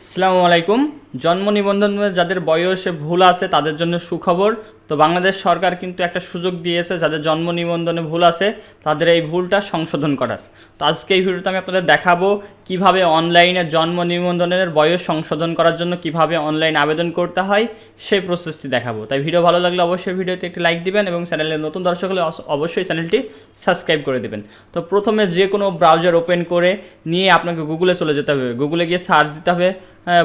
আসসালামু আলাইকুম। জন্ম নিবন্ধন যাদের বয়সে ভুল আছে তাদের জন্য সুখবর। তো বাংলাদেশ সরকার কিন্তু একটা সুযোগ দিয়েছে, যাদের জন্ম নিবন্ধনে ভুল আছে তাদের এই ভুলটা সংশোধন করার। তো আজকে এই ভিডিওতে আমি আপনাদের দেখাবো কীভাবে অনলাইনে জন্ম নিবন্ধনের বয়স সংশোধন করার জন্য কীভাবে অনলাইন আবেদন করতে হয় সেই প্রসেসটি দেখাবো। তাই ভিডিও ভালো লাগলে অবশ্যই ভিডিওতে একটি লাইক দিবেন এবং চ্যানেলের নতুন দর্শক হলে অবশ্যই চ্যানেলটি সাবস্ক্রাইব করে দেবেন। তো প্রথমে যে কোনো ব্রাউজার ওপেন করে নিয়ে আপনাকে গুগলে চলে যেতে হবে। গুগলে গিয়ে সার্চ দিতে হবে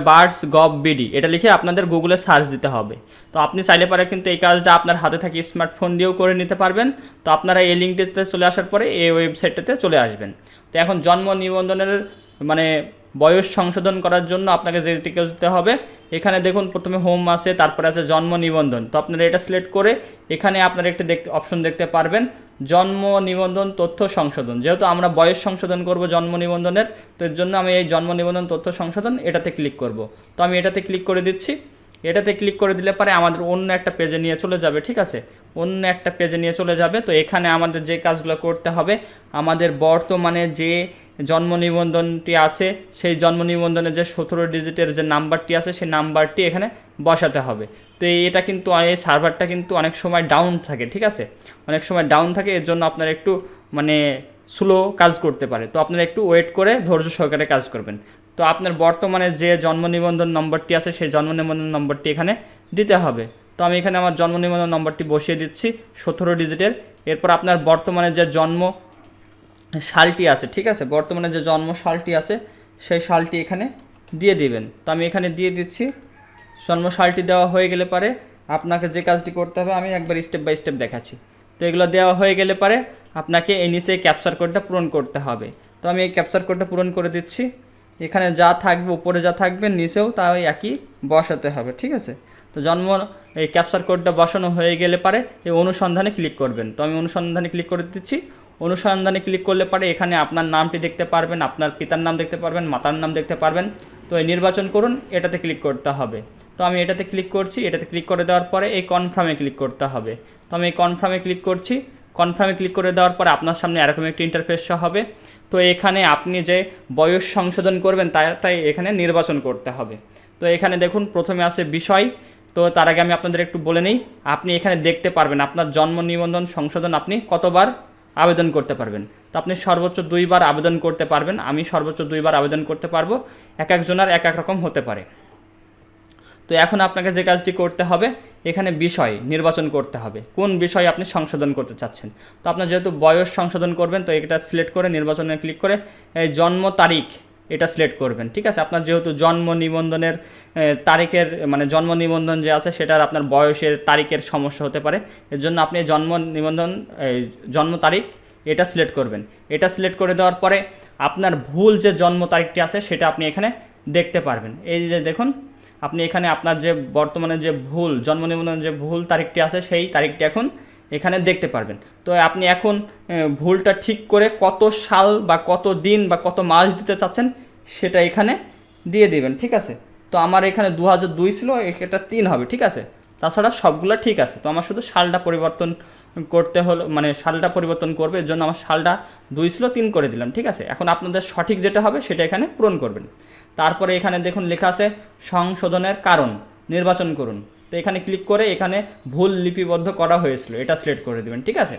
বার্ডস গভ বিডি এটা লিখে আপনাদের গুগলে সার্চ দিতে হবে। তো আপনি চাইলে পারে কিন্তু এই কাজটা আপনার হাতে থাকি স্মার্টফোন দিয়েও করে নিতে পারবেন। তো আপনারা এই লিঙ্কটিতে চলে আসার পরে এই ওয়েবসাইটটাতে চলে আসবেন। তো এখন জন্ম নিবন্ধনের মানে বয়স সংশোধন করার জন্য আপনাকে যেটি করতে হবে, এখানে দেখুন প্রথমে হোম আছে, তারপরে আছে জন্ম নিবন্ধন। তো আপনারা এটা সিলেক্ট করে এখানে আপনারা একটি দেখতে অপশন দেখতে পারবেন। জন্ম, নিবন্ধন, তথ্য, সংশোধন। যেহেতু আমরা বয়স সংশোধন করব জন্ম, নিবন্ধনের, তো এর জন্য আমি এই জন্ম, নিবন্ধন, তথ্য, সংশোধন এটাতে ক্লিক করব। তো আমি এটাতে ক্লিক করে দিচ্ছি। এটাতে ক্লিক করে দিলে পরে আমাদের অন্য একটা পেজে নিয়ে চলে যাবে, ঠিক আছে? অন্য একটা পেজে নিয়ে চলে যাবে। তো এখানে আমাদের যে কাজগুলো করতে হবে, আমাদের বর্তমানে যে জন্ম নিবন্ধনটি আছে, সেই জন্ম নিবন্ধনের যে সতেরো ডিজিটের যে নাম্বারটি আছে, সেই নাম্বারটি এখানে বসাতে হবে। তো এটা কিন্তু, এই সার্ভারটা কিন্তু অনেক সময় ডাউন থাকে, ঠিক আছে? অনেক সময় ডাউন থাকে, এর জন্য আপনার একটু মানে স্লো কাজ করতে পারে। তো আপনারা একটু ওয়েট করে ধৈর্য সহকারে কাজ করবেন। তো আপনার বর্তমানে যে জন্ম নিবন্ধন নম্বরটি আছে, সেই জন্ম নিবন্ধন নম্বরটি এখানে দিতে হবে। তো আমি এখানে আমার জন্ম নিবন্ধন নম্বরটি বসিয়ে দিচ্ছি, সতেরো ডিজিটের। এরপর আপনার বর্তমানে যে জন্ম সালটি আছে, ঠিক আছে? বর্তমানে যে জন্ম সালটি আছে, সেই সালটি এখানে দিয়ে দিবেন। তো আমি এখানে দিয়ে দিচ্ছি। জন্ম সালটি দেওয়া হয়ে গেলে পারে আপনাকে যে কাজটি করতে হবে, আমি একবার স্টেপ বাই স্টেপ দেখাচ্ছি। তো এগুলো দেওয়া হয়ে গেলে পারে আপনাকে এই নিচে ক্যাপচার কোডটা পূরণ করতে হবে। তো আমি এই ক্যাপচার কোডটা পূরণ করে দিচ্ছি। এখানে যা থাকবে, উপরে যা থাকবে, নিচেও তা ওই একই বসাতে হবে, ঠিক আছে? তো জন্ম, এই ক্যাপচার কোডটা বসানো হয়ে গেলে পারে এই অনুসন্ধানে ক্লিক করবেন। তো আমি অনুসন্ধানে ক্লিক করে দিচ্ছি। অনুসন্ধানে ক্লিক করলে পারে এখানে আপনার নামটি দেখতে পারবেন, আপনার পিতার নাম দেখতে পারবেন, মাতার নাম দেখতে পারবেন। তো এই নির্বাচন করুন, এটাতে ক্লিক করতে হবে। তো আমি এটাতে ক্লিক করছি, এটাতে ক্লিক করে দেওয়ার পরে এই কনফার্মে ক্লিক করতে হবে। তো আমি এই কনফার্মে ক্লিক করছি কনফার্মে ক্লিক করে দেওয়ার পরে আপনার সামনে এরকম একটি ইন্টারফেস হবে। তো এখানে আপনি যে বয়স সংশোধন করবেন তাই এখানে নির্বাচন করতে হবে। তো এখানে দেখুন, প্রথমে আছে বিষয়। তো তার আগে আমি আপনাদের একটু বলে নিই, আপনি এখানে দেখতে পারবেন, আপনার জন্ম নিবন্ধন সংশোধন আপনি কতবার আবেদন করতে পারবেন। তো আপনি সর্বোচ্চ দুইবার আবেদন করতে পারবেন। আমি সর্বোচ্চ দুইবার আবেদন করতে পারব। এক একজনের এক এক রকম হতে পারে। তো এখন আপনাকে যে কাজটি করতে হবে, এখানে বিষয় নির্বাচন করতে হবে। কোন বিষয় আপনি সংশোধন করতে চাচ্ছেন? তো আপনার যেহেতু বয়স সংশোধন করবেন, তো এটা সিলেক্ট করে নির্বাচনে ক্লিক করে, এই জন্ম তারিখ এটা সিলেক্ট করবেন, ঠিক আছে? আপনার যেহেতু জন্ম নিবন্ধনের তারিখের মানে জন্ম নিবন্ধন যে আছে সেটার আপনার বয়সের তারিখের সমস্যা হতে পারে। এর জন্য আপনি জন্ম নিবন্ধন জন্ম তারিখ এটা সিলেক্ট করবেন। এটা সিলেক্ট করে দেওয়ার পরে আপনার ভুল যে জন্ম তারিখটি আছে সেটা আপনি এখানে দেখতে পারবেন। এই যে দেখুন, আপনি এখানে আপনার যে বর্তমানে যে ভুল, জন্ম নিবন্ধন যে ভুল তারিখটি আছে সেই তারিখটি এখন এখানে দেখতে পারবেন। তো আপনি এখন ভুলটা ঠিক করে কত সাল বা কত দিন বা কত মাস দিতে চাচ্ছেন, সেটা এখানে দিয়ে দিবেন, ঠিক আছে? তো আমার এখানে দু দুই ছিল এটা তিন হবে, ঠিক আছে? তাছাড়া সবগুলো ঠিক আছে। তো আমার শুধু সালটা পরিবর্তন করতে হলো মানে সালটা পরিবর্তন করবে, এর জন্য আমার সালটা দুই ছিল, তিন করে দিলাম, ঠিক আছে? এখন আপনাদের সঠিক যেটা হবে, সেটা এখানে পূরণ করবেন। তারপরে এখানে দেখুন লেখা আছে, সংশোধনের কারণ, নির্বাচন করুন। তো এখানে ক্লিক করে এখানে ভুল লিপিবদ্ধ করা হয়েছিল, এটা সিলেক্ট করে দেবেন, ঠিক আছে?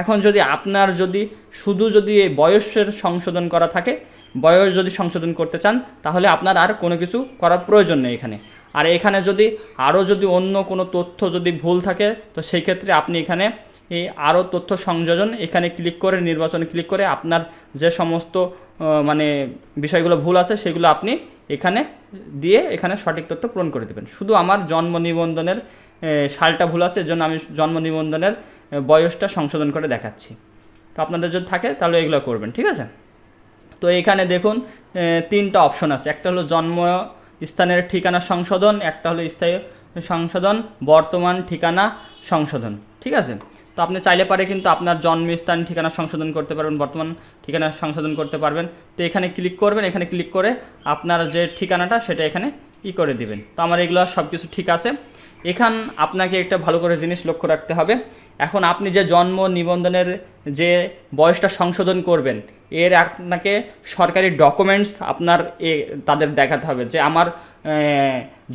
এখন যদি আপনার যদি শুধু যদি এই বয়সের সংশোধন করা থাকে, বয়স যদি সংশোধন করতে চান, তাহলে আপনার আর কোনো কিছু করার প্রয়োজন নেই এখানে। আর এখানে যদি আরও যদি অন্য কোনো তথ্য যদি ভুল থাকে, তো সেই ক্ষেত্রে আপনি এখানে এই আরও তথ্য সংযোজন এখানে ক্লিক করে, নির্বাচনে ক্লিক করে আপনার যে সমস্ত মানে বিষয়গুলো ভুল আছে, সেগুলো আপনি এখানে দিয়ে এখানে সঠিক তথ্য পূরণ করে দেবেন। শুধু আমার জন্ম নিবন্ধনের সালটা ভুল আছে এর জন্য আমি জন্ম নিবন্ধনের বয়সটা সংশোধন করে দেখাচ্ছি। তো আপনাদের যদি থাকে, তাহলে এগুলো করবেন, ঠিক আছে? তো এখানে দেখুন তিনটা অপশন আছে। একটা হলো জন্ম স্থানের ঠিকানা সংশোধন, একটা হলো স্থায়ী সংশোধন, বর্তমান ঠিকানা সংশোধন, ঠিক আছে? তো আপনি চাইলে পারে কিন্তু আপনার জন্মস্থান, ঠিকানা সংশোধন করতে পারবেন, বর্তমান ঠিকানা সংশোধন করতে পারবেন। তো এখানে ক্লিক করবেন, এখানে ক্লিক করে আপনার যে ঠিকানাটা সেটা এখানে ই করে দিবেন। তো আমার এগুলো সব কিছু ঠিক আছে। এখান আপনাকে একটা ভালো করে জিনিস লক্ষ্য রাখতে হবে। এখন আপনি যে জন্ম নিবন্ধনের যে বয়সটা সংশোধন করবেন, এর আপনাকে সরকারি ডকুমেন্টস আপনার এ তাদের দেখাতে হবে যে আমার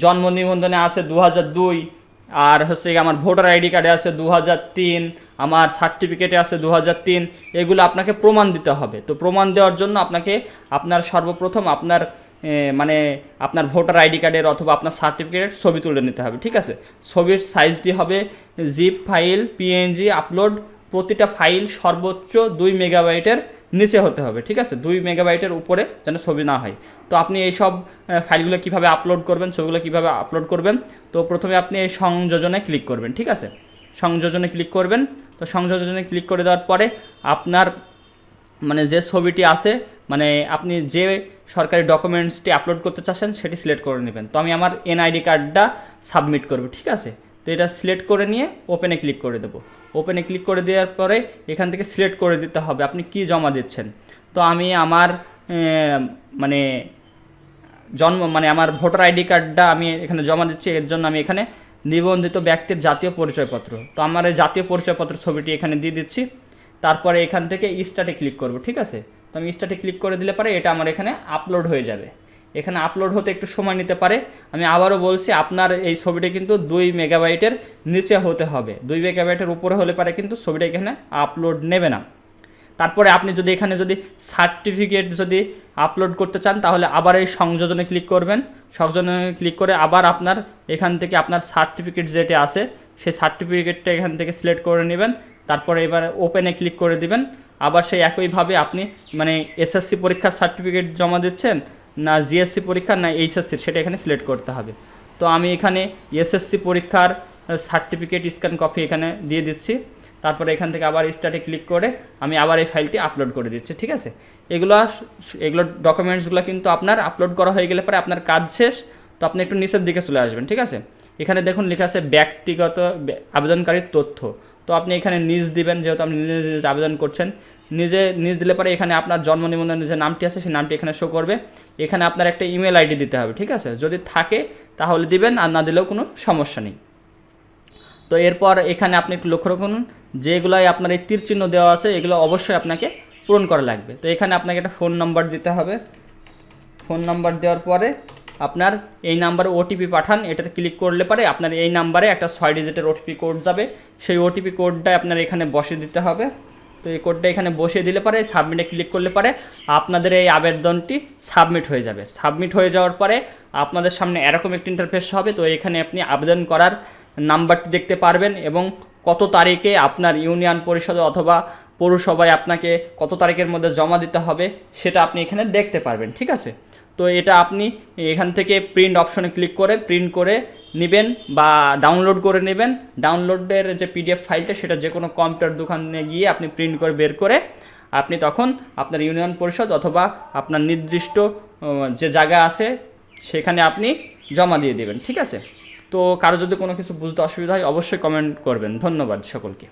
জন্ম নিবন্ধনে আছে দু হাজার দুই আর হচ্ছে আমার ভোটার আইডি কার্ডে আছে দু হাজার তিন, আমার সার্টিফিকেটে আছে দু হাজার তিন, এগুলো আপনাকে প্রমাণ দিতে হবে। তো প্রমাণ দেওয়ার জন্য আপনাকে আপনার সর্বপ্রথম আপনার মানে আপনার ভোটার আইডি কার্ডের অথবা আপনার সার্টিফিকেটের ছবি তুলে নিতে হবে, ঠিক আছে? ছবির সাইজটি হবে জিপ ফাইল পিএনজি আপলোড প্রতিটা ফাইল সর্বোচ্চ দুই মেগাবাইটের নিচে হতে হবে, ঠিক আছে? দুই মেগাবাইটের উপরে যেন ছবি না হয়। তো আপনি এই সব ফাইলগুলো কীভাবে আপলোড করবেন, ছবিগুলো কীভাবে আপলোড করবেন? তো প্রথমে আপনি এই সংযোজনে ক্লিক করবেন, ঠিক আছে? সংযোজনে ক্লিক করবেন। তো সংযোজনে ক্লিক করে দেওয়ার পরে আপনার মানে যে ছবিটি আছে মানে আপনি যে সরকারি ডকুমেন্টসটি আপলোড করতে চাচ্ছেন, সেটি সিলেক্ট করে নেবেন। তো আমি আমার এনআইডি কার্ডটা সাবমিট করব, ঠিক আছে? তো এটা সিলেক্ট করে নিয়ে ওপেনে ক্লিক করে দেবো। ওপেনে ক্লিক করে দেওয়ার পরে এখান থেকে সিলেক্ট করে দিতে হবে। আপনি কি জমা দিচ্ছেন? তো আমি আমার মানে জন্ম মানে আমার ভোটার আইডি কার্ডটা আমি এখানে জমা দিচ্ছি। এর জন্য আমি এখানে নিবন্ধিত ব্যক্তির জাতীয় পরিচয়পত্র। তো আমার এই জাতীয় পরিচয়পত্র ছবিটি এখানে দিয়ে দিচ্ছি। তারপরে এখান থেকে স্টার্টে ক্লিক করব, ঠিক আছে? তো আমি স্টার্টে ক্লিক করে দিলে পরে এটা আমার এখানে আপলোড হয়ে যাবে। এখানে আপলোড হতে একটু সময় নিতে পারে। আমি আবারও বলছি, আপনার এই ছবিটা কিন্তু দুই মেগাবাইটের নিচে হতে হবে। দুই মেগাবাইটের উপরে হলে পারে কিন্তু ছবিটা এখানে আপলোড নেবে না। তারপরে আপনি যদি এখানে যদি সার্টিফিকেট যদি আপলোড করতে চান, তাহলে আবার এই সংযোজনে ক্লিক করবেন। সংযোজনে ক্লিক করে আবার আপনার এখান থেকে আপনার সার্টিফিকেট যেটা আছে, সেই সার্টিফিকেটটা এখান থেকে সিলেক্ট করে নেবেন। তারপরে এবার ওপেনে ক্লিক করে দিবেন। আবার সেই একইভাবে আপনি মানে এসএসসি পরীক্ষার সার্টিফিকেট জমা দিচ্ছেন না জিএসসি পরীক্ষার না এইচএসসির সেটা এখানে সিলেক্ট করতে হবে। তো আমি এখানে এসএসসি পরীক্ষার সার্টিফিকেট স্ক্যান কপি এখানে দিয়ে দিচ্ছি। তারপরে এখান থেকে আবার স্টার্টে ক্লিক করে আমি আবার এই ফাইলটি আপলোড করে দিচ্ছি, ঠিক আছে? এগুলো এগুলো ডকুমেন্টসগুলো কিন্তু আপনার আপলোড করা হয়ে গেলে পরে আপনার কাজ শেষ, তো আপনি একটু নিচের দিকে চলে আসবেন, ঠিক আছে? এখানে দেখুন লেখা আছে ব্যক্তিগত আবেদনকারীর তথ্য। তো আপনি এখানে নিজ দিবেন, যেহেতু আপনি নিজে নিজে আবেদন করছেন। নিজে, নিজ দিলে পরে এখানে আপনার জন্ম নিবন্ধনের যে নামটি আছে, সেই নামটি এখানে শো করবে। এখানে আপনার একটা ইমেল আইডি দিতে হবে, ঠিক আছে? যদি থাকে, তাহলে দিবেন, আর না দিলেও কোনো সমস্যা নেই। তো এরপর এখানে আপনি একটু লক্ষ্য রাখুন, যেগুলাই আপনার এই তীর চিহ্ন দেওয়া আছে, এগুলো অবশ্যই আপনাকে পূরণ করা লাগবে। তো এখানে আপনাকে একটা ফোন নাম্বার দিতে হবে। ফোন নাম্বার দেওয়ার পরে আপনার এই নাম্বারে ওটিপি পাঠান, এটাতে ক্লিক করলে পরে আপনার এই নাম্বারে একটা ছয় ডিজিটের ওটিপি কোড যাবে। সেই ওটিপি কোডটা আপনার এখানে বসিয়ে দিতে হবে। তো এই কোডটা এখানে বসিয়ে দিলে পরে সাবমিটে ক্লিক করলে পরে আপনাদের এই আবেদনটি সাবমিট হয়ে যাবে। সাবমিট হয়ে যাওয়ার পরে আপনাদের সামনে এরকম একটি ইন্টারফেস হবে। তো এখানে আপনি আবেদন করার নাম্বারটি দেখতে পারবেন এবং কত তারিখে আপনার ইউনিয়ন পরিষদে অথবা পৌরসভায় আপনাকে কত তারিখের মধ্যে জমা দিতে হবে, সেটা আপনি এখানে দেখতে পারবেন। ঠিক আছে? তো এটা আপনি এখান থেকে প্রিন্ট অপশনে ক্লিক করে প্রিন্ট করে নেবেন বা ডাউনলোড করে নেবেন। ডাউনলোডের যে পিডিএফ ফাইলটা সেটা যে কোনো কম্পিউটার দোকানে গিয়ে আপনি প্রিন্ট করে বের করে আপনি তখন আপনার ইউনিয়ন পরিষদ অথবা আপনার নির্দিষ্ট যে জায়গা আছে, সেখানে আপনি জমা দিয়ে দেবেন, ঠিক আছে? তো কারও যদি কোনো কিছু বুঝতে অসুবিধা হয়, অবশ্যই কমেন্ট করবেন। ধন্যবাদ সকলকে।